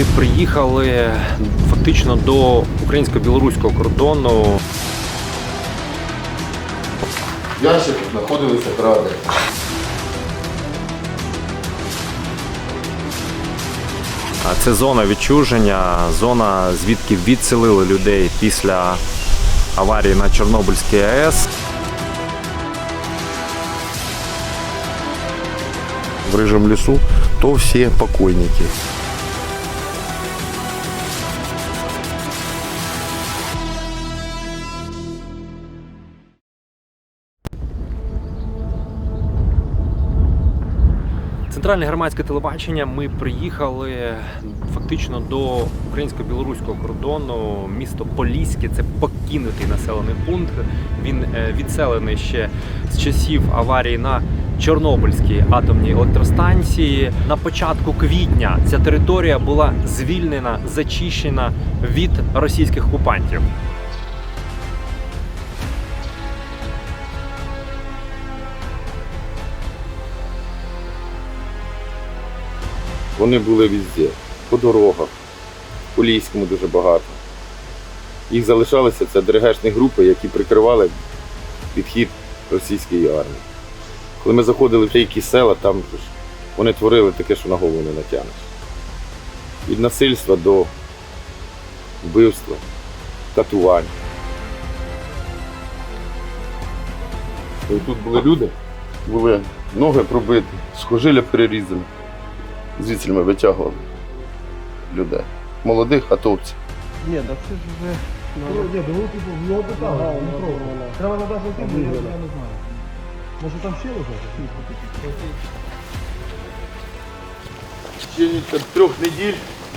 Ми приїхали фактично до українсько-білоруського кордону. В ящиках знаходилися гради. А Це зона відчуження, зона, звідки відселили людей після аварії на Чорнобильській АЕС. В рыжем лесу, то все покойники. Центральне громадське телебачення. Ми приїхали фактично до українсько-білоруського кордону. Місто Поліське це покинутий населений пункт. Він е, відселений ще з часів аварії на Чорнобильській атомній електростанції. На початку квітня ця територія була звільнена, зачищена від російських окупантів. Вони були везде. По дорогах, по Лійському дуже багато. Їх залишалися це ДРГшні групи, які прикривали відхід російської армії. Коли ми заходили в деякі села, там вони творили таке, що на голову не натягнеш. Від насильства до вбивства, катувань. Тут були люди, були ноги пробиті, схожилля перерізані. Звідси ми витягували людей. Молодих атовців. Ні, так це ж вже. Ні, ну в питали, не пробували. Треба надати тим, я не знаю. Може там ще лежать? В течение трьох неділь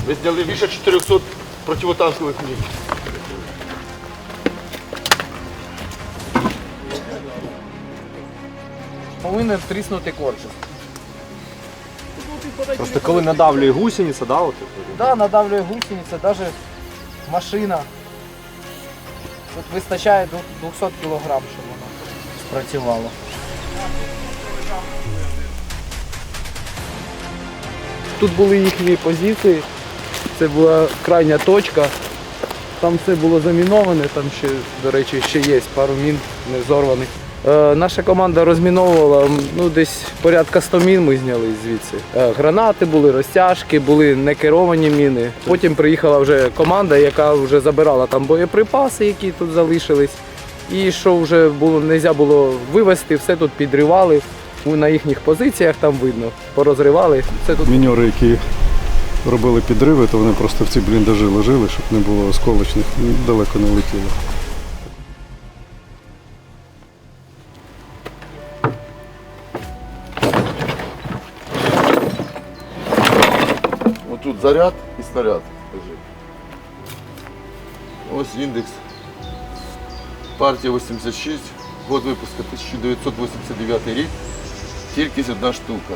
ми зняли більше 400 противотанкових мін. Повинен тріснути корпус. Просто коли надавлює гусениця, да, от, Да, надавлює гусениця, навіть машина. Тут вистачає 200 кг, щоб вона спрацювала. Тут були їхні позиції. Це була крайня точка. Там все було заміноване, там ще, до речі, ще є пару мін не взорваних. Е, наша команда розміновувала ну, десь порядка 100 мін ми зняли звідси. Е, гранати були, розтяжки, були некеровані міни. Потім приїхала вже команда, яка вже забирала там боєприпаси, які тут залишились. І що вже було, не можна було вивезти, все тут підривали. На їхніх позиціях там видно, порозривали. Все тут міньори, які робили підриви, то вони просто в ці бліндажі лежали, щоб не було осколочних, далеко не летіло. Заряд і снаряд. Ось індекс. Партія 86, год випуску 1989 рік. Кількість одна штука.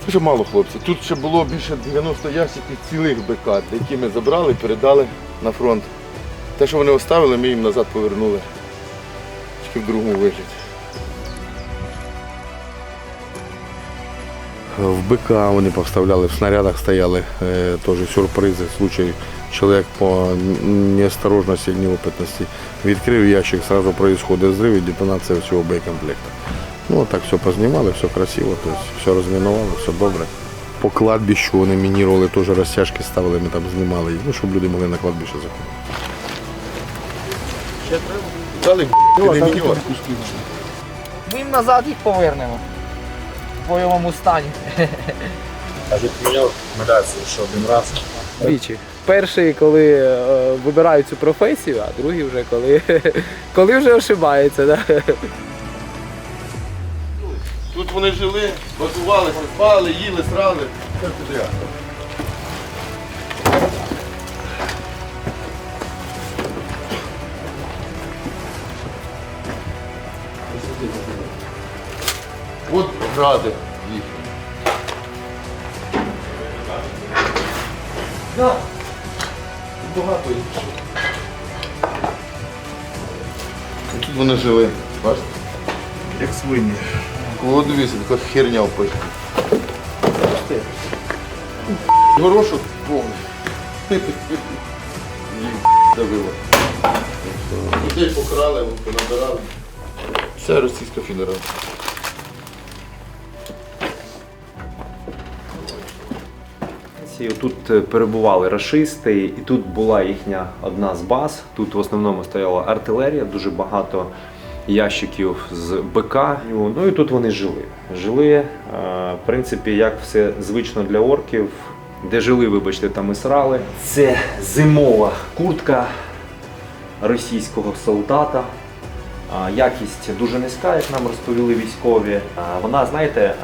Це вже мало хлопці. Тут ще було більше 90 ящиків цілих БК, які ми забрали і передали на фронт. Те, що вони оставили, ми їм назад повернули. Тільки в другому вигляді. В БК вони поставляли, в снарядах стояли е, теж сюрпризи. Случай чоловік по неосторожності, неопитності відкрив ящик, одразу происходит взрыв і детонація всього боєкомплекта. Ну, так все познімали, все красиво, то есть все розмінували, все добре. По кладбищу вони мінірували, теж розтяжки ставили, ми там знімали ну, щоб люди могли на кладбище заходити. Дали міньор. Ми їм назад їх повернемо в бойовому стані. Адже міняв миляцію, що один Двічі. Перший, коли е, вибирають цю професію, а другий вже коли, коли вже ошибається. Да? Тут вони жили, готувалися, спали, їли, срали. Все підряд. От гради їх. Багато їх. Тут вони жили, бачите? Як свині. О, дивіться, така херня в пачці. Горошок повний. Їх давило. Людей покрали, понабирали. Це Російська Федерація. Тут е, перебували рашисти, і тут була їхня одна з баз. Тут в основному стояла артилерія, дуже багато ящиків з БК. Ну і тут вони жили. Жили, е, в принципі, як все звично для орків. Де жили, вибачте, там і срали. Це зимова куртка російського солдата. Якість дуже низька, як нам розповіли військові. Вона, знаєте,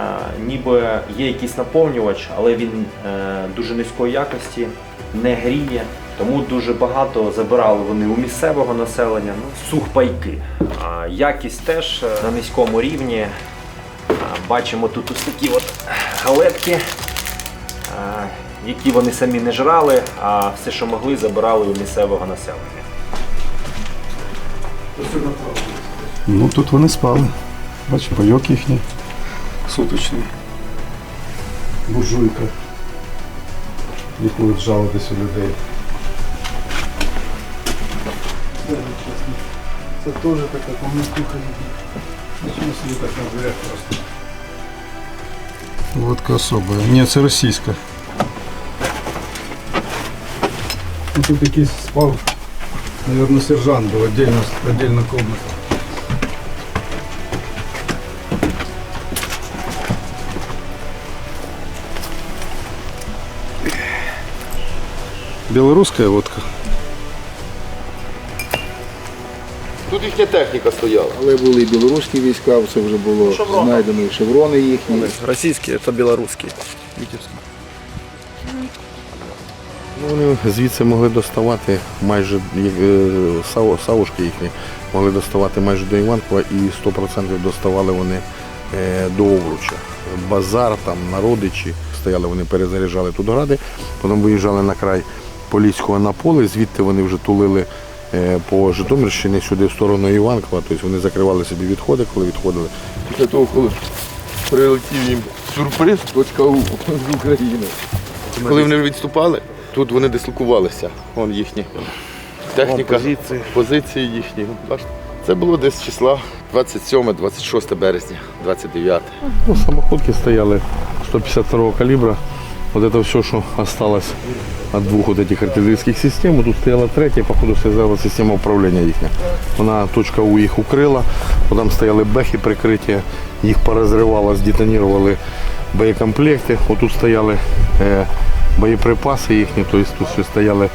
ніби є якийсь наповнювач, але він е, дуже низької якості, не гріє. Тому дуже багато забирали вони у місцевого населення. Ну, сухпайки. Якість теж е, на низькому рівні. Бачимо тут ось такі от галетки, які вони самі не жрали, а все, що могли, забирали у місцевого населення. Ну тут вони спали. Бач, бойок їхній. Суточний. Буржуйка. Будуть жалуватись у людей. Це теж така помістуха. Чому собі так називаєш просто? Водка особая. Ні, це російська. Ну, Тут якийсь спав, наверное, сержант був, отдельно, отдельна комната. Белорусская водка. Тут їхня техніка стояла. Але були і білоруські війська, все вже було знайдено і шеврони їхні. Російські це білоруські. Ну, вони звідси могли доставати майже е, сау- савушки їхні могли доставати майже до Іванкова і 100% доставали вони е, до Овруча. Базар, там народичі стояли, вони перезаряджали тут гради, потім виїжджали на край Поліського на поле, звідти вони вже тулили е, по Житомирщині сюди в сторону Іванкова, тобто вони закривали собі відходи, коли відходили. Після того, коли прилетів їм сюрприз, точка У з України. Коли вони відступали, тут вони дислокувалися. Вон їхні техніка, позиції. позиції їхні. Це було десь числа 27-26 березня, 29. Ну, самоходки стояли 152 калибра. Вот это все, что осталось от двух вот этих артиллерийских систем. Тут стояла третя, походу, стояла система управління їхня. Вона точка У їх укрила, потім стояли бехи прикриття, їх порозривало, здетонували боєкомплекти. Отут стояли е, боєприпаси їхні, тобто тут все стояли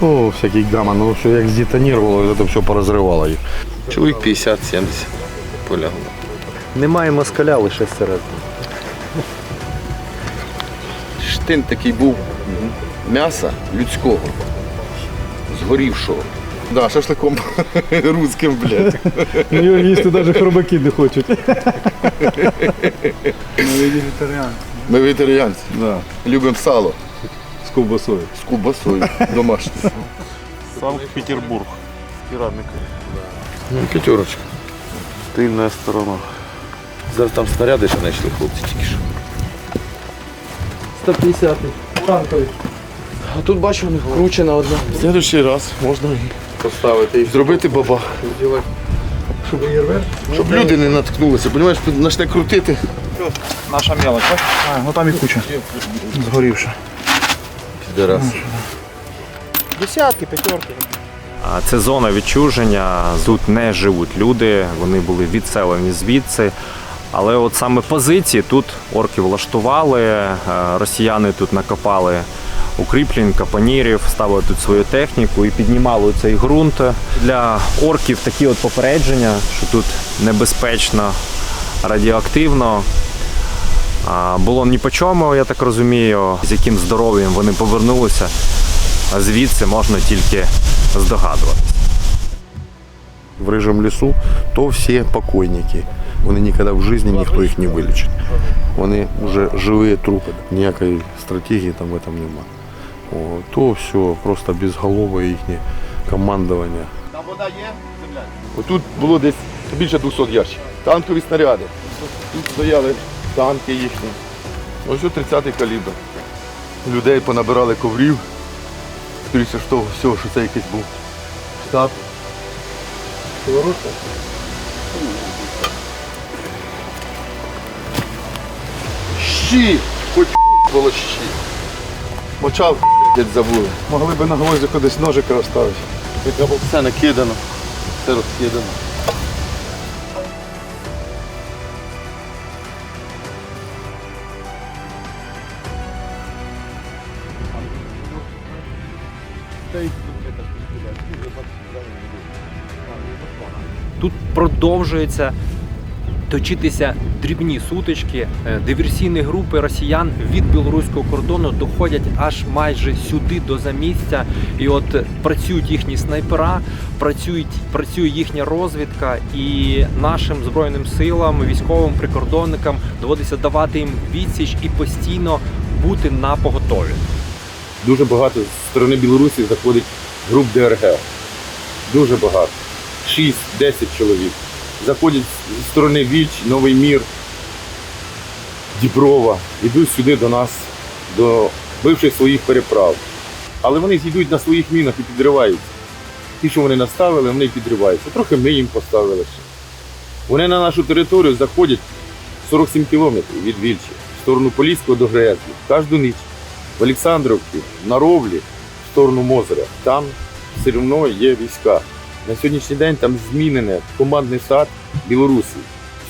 ну, всякий гамма, ну все як здетонувало, це все порозривало їх. Чоловік 50-70 полягло. Немає москаля лише серед. Штин такий був м'яса людського, згорівшого. Да, шашликом русським, блядь. Ну його їсти навіть хробаки не хочуть. Ми вегетаріанці. Ми Да, Любимо сало з ковбасою. з кубасою домашньою. Санкт-Петербург. Керамика. Ну, П'ятерочка. Тильна сторона. Зараз там снаряди ще знайшли хлопці тільки що. 150 танковий. А тут бачу, вкручена одна. В следующий раз можна і поставити і зробити бабах. Щоб Щоб люди не наткнулися, розумієш, почне крутити. Наша мелочь? А, ну там і куча. Згорівша. Підарас. Десятки, п'ятерки. Це зона відчуження. Тут не живуть люди, вони були відселені звідси. Але от саме позиції тут орки влаштували, е, росіяни тут накопали укріплень, капонірів, ставили тут свою техніку і піднімали цей ґрунт. Для орків такі от попередження, що тут небезпечно, радіоактивно. Було ні по чому, я так розумію, з яким здоров'ям вони повернулися, звідси можна тільки здогадуватися. В рыжем лесу, то все покойники. Вони ніколи в житті ніхто їх не вилічить. Вони вже живі трупи. Ніякої стратегії там в этом нема. О, то все просто безголове їхнє командування. Отут було десь більше 200 ящиків. Танкові снаряди. Тут стояли танки їхні. Ось о 30-й калібр. людей, понабирали коврів. Скоріше що, всього, що це якийсь був штаб. Щі! Хоч було щі. Почав блядь, забули. Могли би на гвозді кудись. Яка було все накидано, все розкидано. Продовжується точитися дрібні сутички. Е, Диверсійні групи росіян від білоруського кордону доходять аж майже сюди до замістя. І от працюють їхні снайпера, працюють, працює їхня розвідка, і нашим збройним силам, військовим прикордонникам доводиться давати їм відсіч і постійно бути на поготові. Дуже багато з сторони Білорусі заходить груп ДРГ. Дуже багато. 6-10 чоловік. Заходять зі сторони Вільч, Новий Мір, Діброва. Йдуть сюди до нас, до бивших своїх переправ. Але вони зійдуть на своїх мінах і підриваються. Ті, що вони наставили, вони підриваються. Трохи ми їм поставили ще. Вони на нашу територію заходять 47 кілометрів від Вільчі, в сторону Поліського до Грезлі. Кожну ніч в Олександрівці, на Ровлі, в сторону Мозеря. Там все одно є війська. На сьогоднішній день там змінене командний сад Білорусі.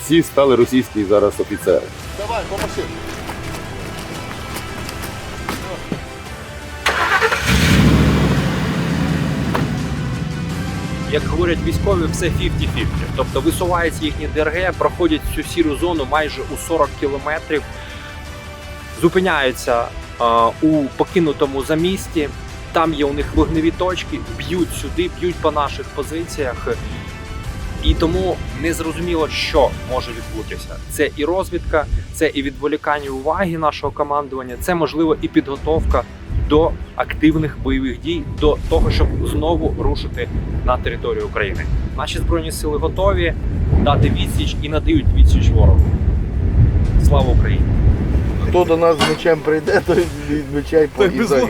Всі стали російські зараз офіцери. Давай, помаши. Як говорять військові, все 50-50. Тобто висувається їхні ДРГ, проходять цю сіру зону майже у 40 кілометрів, зупиняються у покинутому замісті. Там є у них вогневі точки, б'ють сюди, б'ють по наших позиціях. І тому не зрозуміло, що може відбутися. Це і розвідка, це і відволікання уваги нашого командування, це можливо і підготовка до активних бойових дій, до того, щоб знову рушити на територію України. Наші збройні сили готові дати відсіч і надають відсіч ворогу. Слава Україні! Хто до нас з мечем прийде, той меча й поїде.